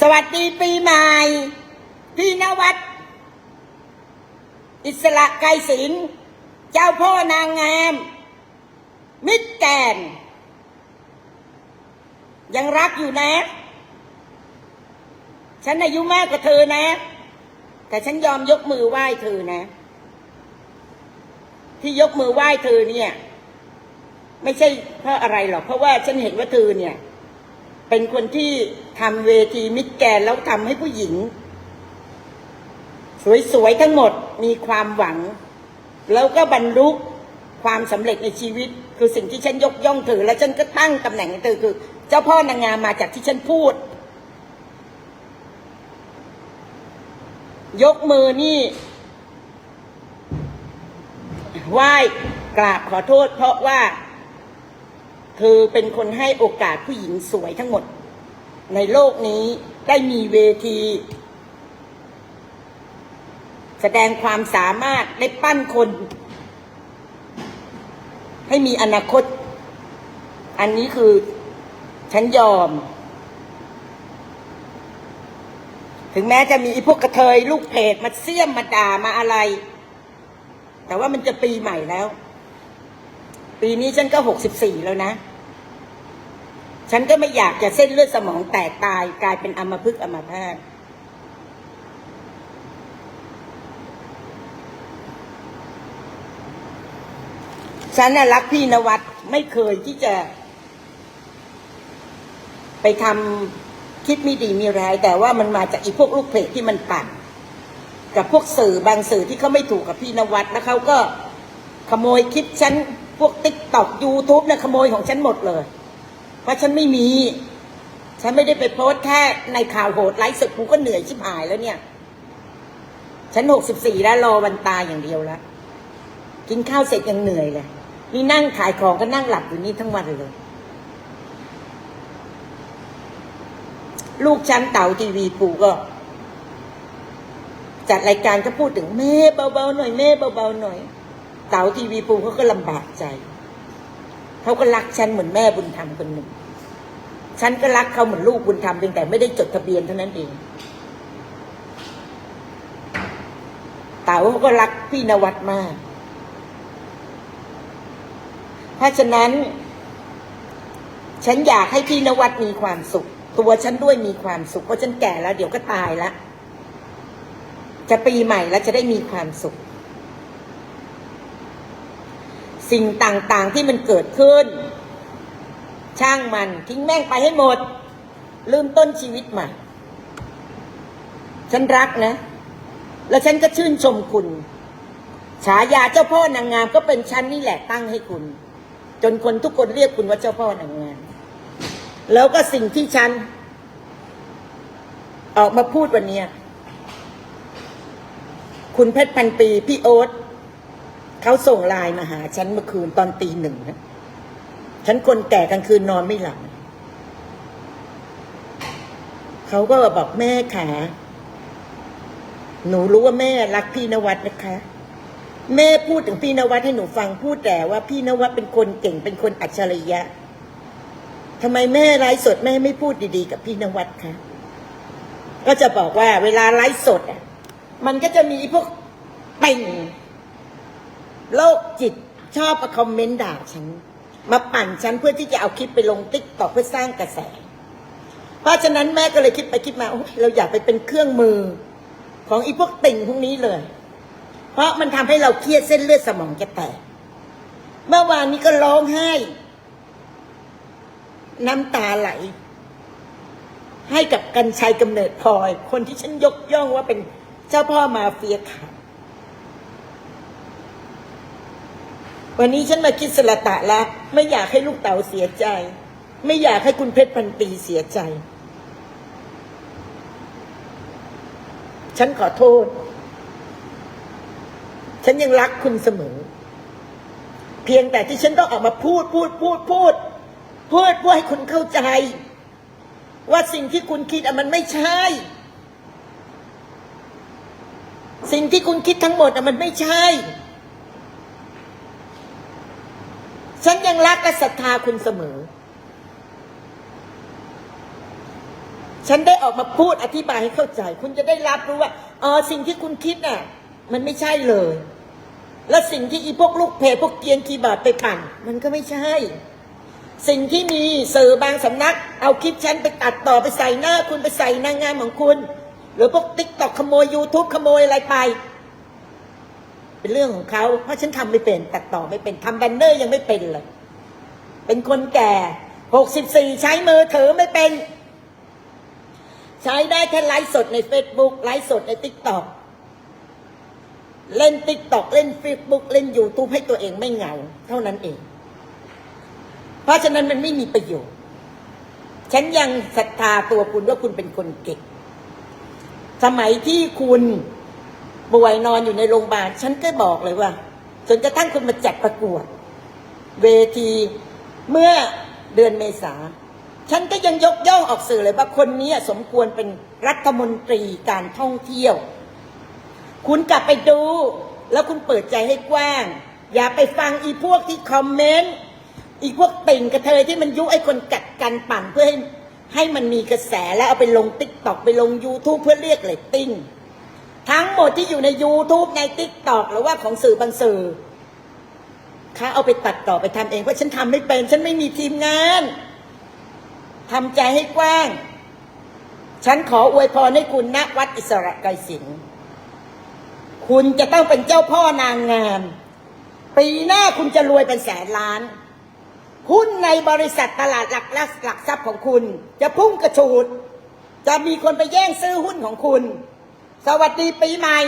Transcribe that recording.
สวัสดีปีใหม่ พี่นวัด อิสระไกรศิลป์เจ้าพ่อนางงาม มิตรแกน ยังรักอยู่นะ ฉันอายุมากกว่าเธอนะ แต่ฉันยอมยกมือไหว้เธอนะ ที่ยกมือไหว้เธอเนี่ย ไม่ใช่เพราะอะไรหรอก เพราะว่าฉันเห็นว่าเธอเนี่ย เป็นคนที่ทำเวทีมิตรแกนแล้วทำให้ผู้หญิง สวยๆทั้งหมดมีความหวัง แล้วก็บรรลุความสำเร็จในชีวิต คือสิ่งที่ฉันยกย่องเธอและฉันก็ตั้งตำแหน่งให้เธอคือ เจ้าพ่อนางงามมาจากที่ฉันพูด ยกมือนี่ไหว้กราบขอโทษเพราะว่า เธอเป็นคนให้โอกาสผู้หญิงสวยทั้งหมด ในโลกนี้ได้มีเวที แสดงความสามารถได้ปั้นคน ให้มีอนาคต อันนี้คือฉันยอม ถึงแม้จะมีพวกกระเทย ลูกเพจมาเสี่ยมมาด่ามาอะไร แต่ว่ามันจะปีใหม่แล้ว ปีนี้ฉันก็หกสิบสี่แล้วนะ ฉันก็ไม่อยากจะเส้นเลือดสมองแตกตายกลายเป็นอมพฤกษ์อัมพาตฉันน่ะรักพี่นวัดไม่เคยที่จะ ไปทำคิดไม่ดีมีร้าย แต่ว่ามันมาจากอีพวกลูกเพจที่มันปั่น กับพวกสื่อบางสื่อที่เขาไม่ถูกกับพี่นวัดแล้วเขาก็ขโมยคลิปฉันพวกติ๊กต็อกยูทูบเนี่ยขโมยของฉันหมดเลย เพราะฉันไม่มี ฉันไม่ได้ไปโพสต์แค่ในข่าวโหดไลฟ์สดกูก็เหนื่อยชิบหายแล้วเนี่ย ฉันหกสิบสี่แล้วรอวันตายอย่างเดียวแล้วกินข้าวเสร็จยังเหนื่อยเลย นี่นั่งขายของก็นั่งหลับอยู่นี่ทั้งวันเลย ลูกฉันเต่าทีวีปูก็ จัดรายการก็พูดถึงแม่เบาๆหน่อยแม่เบาๆหน่อย เต๋าทีวีปูเขาก็ลำบากใจ เขาก็รักฉันเหมือนแม่บุญธรรมคนหนึ่ง ฉันก็รักเขาเหมือนลูกบุญธรรมเพียงแต่ไม่ได้จดทะเบียนเท่านั้นเองเต๋าเขาก็รักพี่นวัดมาก เพราะฉะนั้น ฉันอยากให้พี่นวัดมีความสุข ตัวฉันด้วยมีความสุข เพราะฉันแก่แล้ว เดี๋ยวก็ตายแล้วจะปีใหม่แล้วจะได้มีความสุข สิ่งต่างๆที่มันเกิดขึ้น ช่างมันทิ้งแม่งไปให้หมด ลืมต้นชีวิตใหม่ ฉันรักนะ แล้วฉันก็ชื่นชมคุณ ฉายาเจ้าพ่อนางงามก็เป็นฉันนี่แหละตั้งให้คุณ จนคนทุกคนเรียกคุณว่าเจ้าพ่อนางงาม แล้วก็สิ่งที่ฉัน ออกมาพูดวันเนี้ยคุณเพชรพันปี พี่โอ๊ต เขาส่งไลน์มาหาฉันเมื่อคืนตอนตีหนึ่งนะฉันคนแก่กลางคืนนอนไม่หลับเขาก็บอกแม่ขาหนูรู้ว่าแม่รักพี่นวัดนะคะ แม่พูดถึงพี่นวัดให้หนูฟังพูดแต่ว่าพี่นวัดเป็นคนเก่งเป็นคนอัจฉริยะทำไมแม่ไลฟ์สดแม่ไม่พูดดีๆ กับพี่นวัดคะก็จะบอกว่าเวลาไลฟ์สดอะมันก็จะมีพวกเป่ง โรคจิตชอบมาคอมเมนต์ด่าฉัน มาปั่นฉันเพื่อที่จะเอาคลิปไปลงติ๊กต็อกเพื่อสร้างกระแส เพราะฉะนั้นแม่ก็เลยคิดไปคิดมาโอ้เราอยากไปเป็นเครื่องมือของอีพวกติ่งพวกนี้เลย เพราะมันทำให้เราเครียดเส้นเลือดสมองจะแตก เมื่อวานนี้ก็ร้องไห้ น้ำตาไหล ให้กับกันชัยกำเนิดพลอย คนที่ฉันยกย่องว่าเป็นเจ้าพ่อมาเฟียขาว วันนี้ฉันมาคิดสละตะแล้วไม่อยากให้ลูกเต๋าเสียใจ ไม่อยากให้คุณเพชรพันปีเสียใจ ฉันขอโทษ ฉันยังรักคุณเสมอ เพียงแต่ที่ฉันต้องออกมาพูดพูดพูดพูดพูดเพื่อให้คุณเข้าใจ ว่าสิ่งที่คุณคิดอะมันไม่ใช่ สิ่งที่คุณคิดทั้งหมดอะมันไม่ใช่ ฉัน ยังรักและศรัทธาคุณเสมอ ฉันได้ออกมาพูดอธิบายให้เข้าใจ คุณจะได้รับรู้ว่าอ๋อสิ่งที่คุณคิดน่ะ มันไม่ใช่เลย และสิ่งที่อีพวกลูกเพจพวกเกียนคีบอร์ดไปปั่น มันก็ไม่ใช่ สิ่งที่มีสื่อบางสำนัก เอาคลิปฉันไปตัดต่อไปใส่หน้า คุณไปใส่นางงามของคุณ หรือพวกติ๊กตอกขโมย YouTube ขโมยอะไรไป เป็นเรื่องของเขาเพราะฉันทำไม่เป็นตัดต่อไม่เป็นทำแบนเนอร์ยังไม่เป็นเลย เป็นคนแก่หกสิบสี่ใช้มือถือไม่เป็น ใช้ได้แค่ไลฟ์สดใน Facebook ไลฟ์สดใน t ิ k t o k เล่น t ิ k t o k เล่น Facebook เล่น YouTube ให้ตัวเองไม่เหงา เท่านั้นเอง เพราะฉะนั้นมันไม่มีประโยชน์ ฉันยังศรัทธาตัวคุณว่าคุณเป็นคนเก่งสมัยที่คุณ ป่วยนอนอยู่ในโรงพยาบาลฉันก็บอกเลยว่าจนกระทั่งคุณมาจัดประกวด เวทีเมื่อเดือนเมษาฉันก็ยังยกย่องออกสื่อเลยว่าคนนี้สมควรเป็นรัฐมนตรีการท่องเที่ยว คุณกลับไปดู แล้วคุณเปิดใจให้กว้าง อย่าไปฟังอีพวกที่คอมเมนต์อีพวกติ่งกระเทยที่มันยุไอ้คนกัดกันปั่นเพื่อให้ให้มันมีกระแสแล้วเอาไปลงติ๊กตอกไปลง YouTube เพื่อเรียกเรตติ้ง ทั้งหมดที่อยู่ใน YouTube ใน t ิ k t o k หรือว่าของสื่อบางสื่อเขาเอาไปตัดต่อไปทำเองเพราะฉันทำไม่เป็น ฉันไม่มีทีมงานทำใจให้กว้าง ฉันขออวยพรให้คุณณวัดอิสระไกรสินคุณจะต้องเป็นเจ้าพ่อนางงาม ปีหน้าคุณจะรวยเป็นแสนล้านหุ้นในบริษัทตลาดหลักหลักทรัพย์ของคุณ จะพุ่งกระฉูด จะมีคนไปแย่งซื้อหุ้นของคุณ สวัสดีปีใหม่